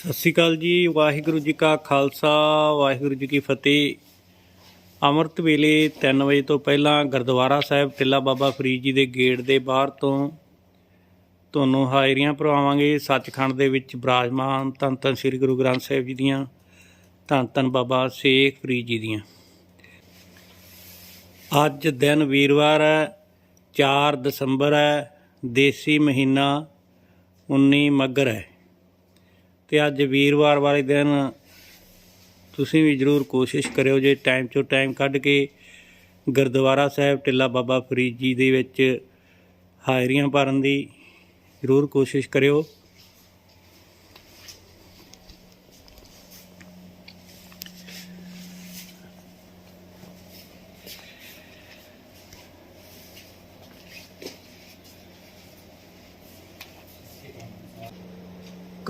ਸਤਿ ਸ਼੍ਰੀ ਅਕਾਲ ਜੀ, ਵਾਹਿਗੁਰੂ ਜੀ ਕਾ ਖਾਲਸਾ, ਵਾਹਿਗੁਰੂ ਜੀ ਕੀ ਫਤਿਹ। ਅੰਮ੍ਰਿਤ ਵੇਲੇ 3 ਵਜੇ ਤੋਂ ਪਹਿਲਾਂ ਗੁਰਦੁਆਰਾ ਸਾਹਿਬ ਟਿੱਲਾ ਬਾਬਾ ਫਰੀਦ ਜੀ ਦੇ ਗੇਟ ਦੇ ਬਾਹਰ ਤੋਂ ਤੁਹਾਨੂੰ ਹਾਜ਼ਰੀਆਂ ਭਰਵਾਵਾਂਗੇ। ਸੱਚਖੰਡ ਦੇ ਵਿੱਚ ਬਰਾਜਮਾਨ ਧੰਨ ਧੰਨ ਸ੍ਰੀ ਗੁਰੂ ਗ੍ਰੰਥ ਸਾਹਿਬ ਜੀ ਦੀਆਂ, ਧੰਨ ਧੰਨ ਬਾਬਾ ਸ਼ੇਖ ਫਰੀਦ ਜੀ ਦੀਆਂ। ਅੱਜ ਦਿਨ ਵੀਰਵਾਰ ਹੈ 4 ਦਸੰਬਰ ਹੈ, ਦੇਸੀ ਮਹੀਨਾ 19 ਮੱਘਰ ਹੈ। ਤੇ ਅੱਜ ਵੀਰਵਾਰ ਵਾਲੇ ਦਿਨ ਤੁਸੀਂ ਵੀ ਜਰੂਰ ਕੋਸ਼ਿਸ਼ ਕਰਿਓ ਜੇ ਟਾਈਮ ਚੋਂ ਟਾਈਮ ਕੱਢ ਕੇ ਗੁਰਦੁਆਰਾ ਸਾਹਿਬ ਟਿੱਲਾ ਬਾਬਾ ਫਰੀਦ ਜੀ ਦੇ ਵਿੱਚ ਹਾਜ਼ਰੀਆਂ ਭਰਨ ਦੀ ਜਰੂਰ ਕੋਸ਼ਿਸ਼ ਕਰਿਓ।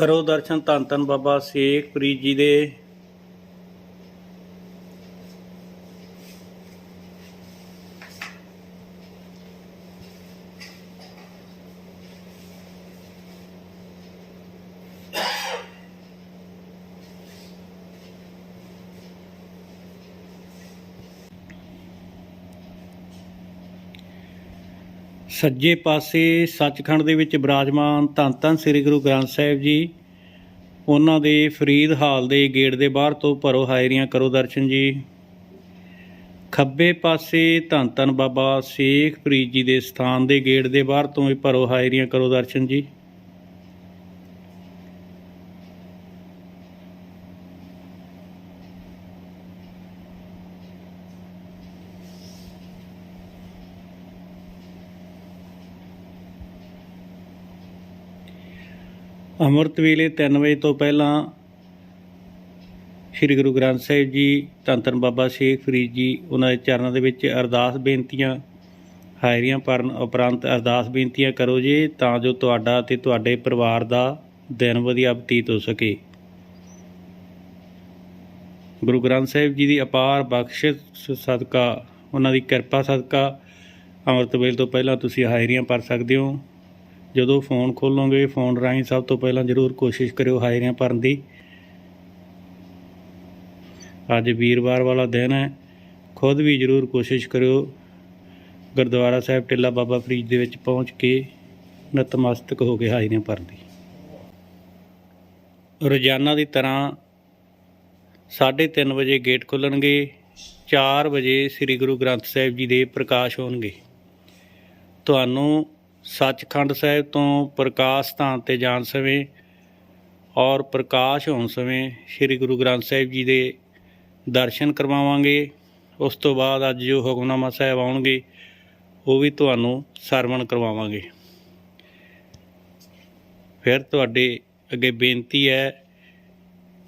ਕਰੋ ਦਰਸ਼ਨ ਧੰਨ ਧੰਨ ਬਾਬਾ ਸ਼ੇਖ ਪ੍ਰੀਤ ਜੀ ਦੇ ਸੱਜੇ ਪਾਸੇ ਸੱਚਖੰਡ ਦੇ ਵਿੱਚ ਬਿਰਾਜਮਾਨ ਧੰਨ ਧੰਨ ਸ੍ਰੀ ਗੁਰੂ ਗ੍ਰੰਥ ਸਾਹਿਬ ਜੀ, ਉਹਨਾਂ ਦੇ ਫਰੀਦ ਹਾਲ ਦੇ ਗੇਟ ਦੇ ਬਾਹਰ ਤੋਂ ਭਰੋ ਹਾਜ਼ਰੀਆਂ ਕਰੋ ਦਰਸ਼ਨ ਜੀ। ਖੱਬੇ ਪਾਸੇ ਧੰਨ ਧੰਨ ਬਾਬਾ ਸ਼ੇਖ ਫਰੀਦ ਜੀ ਦੇ ਸਥਾਨ ਦੇ ਗੇਟ ਦੇ ਬਾਹਰ ਤੋਂ ਵੀ ਭਰੋ ਹਾਜ਼ਰੀਆਂ ਕਰੋ ਦਰਸ਼ਨ ਜੀ। ਅੰਮ੍ਰਿਤ ਵੇਲੇ 3 ਵਜੇ ਤੋਂ ਪਹਿਲਾਂ ਸ੍ਰੀ ਗੁਰੂ ਗ੍ਰੰਥ ਸਾਹਿਬ ਜੀ, ਧੰਨ ਧੰਨ ਬਾਬਾ ਸ਼ੇਖ ਫਰੀਦ ਜੀ, ਉਹਨਾਂ ਦੇ ਚਰਨਾਂ ਦੇ ਵਿੱਚ ਅਰਦਾਸ ਬੇਨਤੀਆਂ, ਹਾਜ਼ਰੀਆਂ ਭਰਨ ਉਪਰੰਤ ਅਰਦਾਸ ਬੇਨਤੀਆਂ ਕਰੋ ਜੀ, ਤਾਂ ਜੋ ਤੁਹਾਡਾ ਤੇ ਤੁਹਾਡੇ ਪਰਿਵਾਰ ਦਾ ਦਿਨ ਵਧੀਆ ਬਤੀਤ ਹੋ ਸਕੇ। ਗੁਰੂ ਗ੍ਰੰਥ ਸਾਹਿਬ ਜੀ ਦੀ ਅਪਾਰ ਬਖਸ਼ਿਸ਼ ਸਦਕਾ, ਉਹਨਾਂ ਦੀ ਕਿਰਪਾ ਸਦਕਾ, ਅੰਮ੍ਰਿਤ ਵੇਲੇ ਤੋਂ ਪਹਿਲਾਂ ਤੁਸੀਂ ਹਾਜ਼ਰੀਆਂ ਭਰ ਸਕਦੇ ਹੋ। ਜਦੋਂ ਫੋਨ ਖੋਲੋਗੇ, ਫੋਨ ਰਾਹੀਂ ਸਭ ਤੋਂ ਪਹਿਲਾਂ ਜ਼ਰੂਰ ਕੋਸ਼ਿਸ਼ ਕਰਿਓ ਹਾਜ਼ਰੀਆਂ ਭਰਨ ਦੀ। ਅੱਜ ਵੀਰਵਾਰ ਵਾਲਾ ਦਿਨ ਹੈ, ਖੁਦ ਵੀ ਜ਼ਰੂਰ ਕੋਸ਼ਿਸ਼ ਕਰਿਓ ਗੁਰਦੁਆਰਾ ਸਾਹਿਬ ਟਿੱਲਾ ਬਾਬਾ ਫਰੀਦ ਦੇ ਵਿੱਚ ਪਹੁੰਚ ਕੇ ਨਤਮਸਤਕ ਹੋ ਕੇ ਹਾਜ਼ਰੀਆਂ ਭਰਨ ਦੀ। ਰੋਜ਼ਾਨਾ ਦੀ ਤਰ੍ਹਾਂ 3:30 ਵਜੇ ਗੇਟ ਖੁੱਲਣਗੇ 4 ਵਜੇ ਸ੍ਰੀ ਗੁਰੂ ਗ੍ਰੰਥ ਸਾਹਿਬ ਜੀ ਦੇ ਪ੍ਰਕਾਸ਼ ਹੋਣਗੇ। ਤੁਹਾਨੂੰ ਸੱਚਖੰਡ ਸਾਹਿਬ ਤੋਂ ਪ੍ਰਕਾਸ਼ ਸਥਾਨ ਤੇ ਜਾਣ ਸਮੇਂ ਔਰ ਪ੍ਰਕਾਸ਼ ਹੋਣ ਸਮੇਂ ਸ੍ਰੀ ਗੁਰੂ ਗ੍ਰੰਥ ਸਾਹਿਬ ਜੀ ਦੇ ਦਰਸ਼ਨ ਕਰਵਾਵਾਂਗੇ। ਉਸ ਤੋਂ ਬਾਅਦ ਅੱਜ ਜੋ ਹੁਕਮਨਾਮਾ ਸਾਹਿਬ ਆਉਣਗੇ, ਉਹ ਵੀ ਤੁਹਾਨੂੰ ਸਰਵਣ ਕਰਵਾਵਾਂਗੇ। ਫਿਰ ਤੁਹਾਡੇ ਅੱਗੇ ਬੇਨਤੀ ਹੈ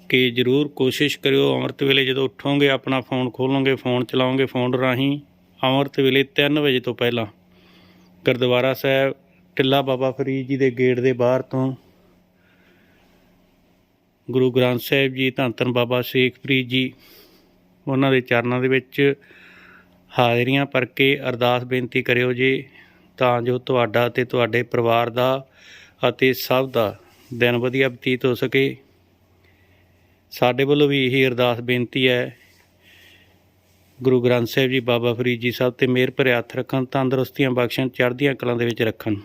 ਕਿ ਜਰੂਰ ਕੋਸ਼ਿਸ਼ ਕਰਿਓ, ਅੰਮ੍ਰਿਤ ਵੇਲੇ ਜਦੋਂ ਉੱਠੋਗੇ, ਆਪਣਾ ਫੋਨ ਖੋਲੋਗੇ ਫੋਨ ਚਲਾਓਗੇ, ਫੋਨ ਰਾਹੀਂ, ਅੰਮ੍ਰਿਤ ਵੇਲੇ 3 ਵਜੇ ਤੋਂ ਪਹਿਲਾਂ। ਗੁਰਦੁਆਰਾ ਸਾਹਿਬ, ਟਿੱਲਾ ਬਾਬਾ ਫਰੀਦ ਜੀ ਦੇ ਗੇਟ ਦੇ ਬਾਹਰ ਤੋਂ। ਗੁਰੂ ਗ੍ਰੰਥ ਸਾਹਿਬ ਜੀ ਧੰਨ ਧੰਨ ਬਾਬਾ ਸ਼ੇਖ ਫਰੀਦ ਜੀ, ਉਹਨਾਂ ਦੇ ਚਰਨਾਂ ਦੇ ਵਿੱਚ ਹਾਜ਼ਰੀਆਂ ਭਰ ਕੇ ਅਰਦਾਸ ਬੇਨਤੀ ਕਰਿਓ ਜੀ, ਤਾਂ ਜੋ ਤੁਹਾਡਾ ਤੇ ਤੁਹਾਡੇ ਪਰਿਵਾਰ ਦਾ ਅਤੇ ਸਭ ਦਾ ਦਿਨ ਵਧੀਆ ਬਤੀਤ ਹੋ ਸਕੇ। ਸਾਡੇ ਵੱਲੋਂ ਵੀ ਇਹੀ ਅਰਦਾਸ ਬੇਨਤੀ ਹੈ ਗੁਰੂ ਗ੍ਰੰਥ ਸਾਹਿਬ ਜੀ, ਬਾਬਾ ਫਰੀਦ ਜੀ ਸਾਹਿਬ ਤੇ ਮਿਹਰ ਭਰਿਆ ਹੱਥ ਰੱਖਣ, ਤੰਦਰੁਸਤੀਆਂ ਬਖਸ਼ਣ, ਚੜ੍ਹਦੀਆਂ ਕਲਾਂ ਦੇ ਵਿੱਚ ਰੱਖਣ।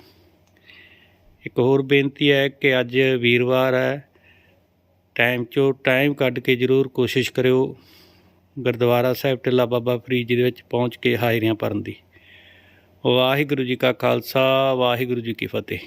ਇੱਕ ਹੋਰ ਬੇਨਤੀ ਹੈ ਕਿ ਅੱਜ ਵੀਰਵਾਰ ਹੈ। ਟਾਈਮ ਚੋਂ ਟਾਈਮ ਕੱਢ ਕੇ ਜ਼ਰੂਰ ਕੋਸ਼ਿਸ਼ ਕਰਿਓ, ਗੁਰਦੁਆਰਾ ਸਾਹਿਬ ਟਿੱਲਾ ਬਾਬਾ ਫਰੀਦ ਜੀ ਦੇ ਵਿੱਚ ਪਹੁੰਚ ਕੇ ਹਾਜ਼ਰੀਆਂ ਭਰਨ ਦੀ। ਵਾਹਿਗੁਰੂ ਜੀ ਕਾ ਖਾਲਸਾ, ਵਾਹਿਗੁਰੂ ਜੀ ਕੀ ਫਤਿਹ।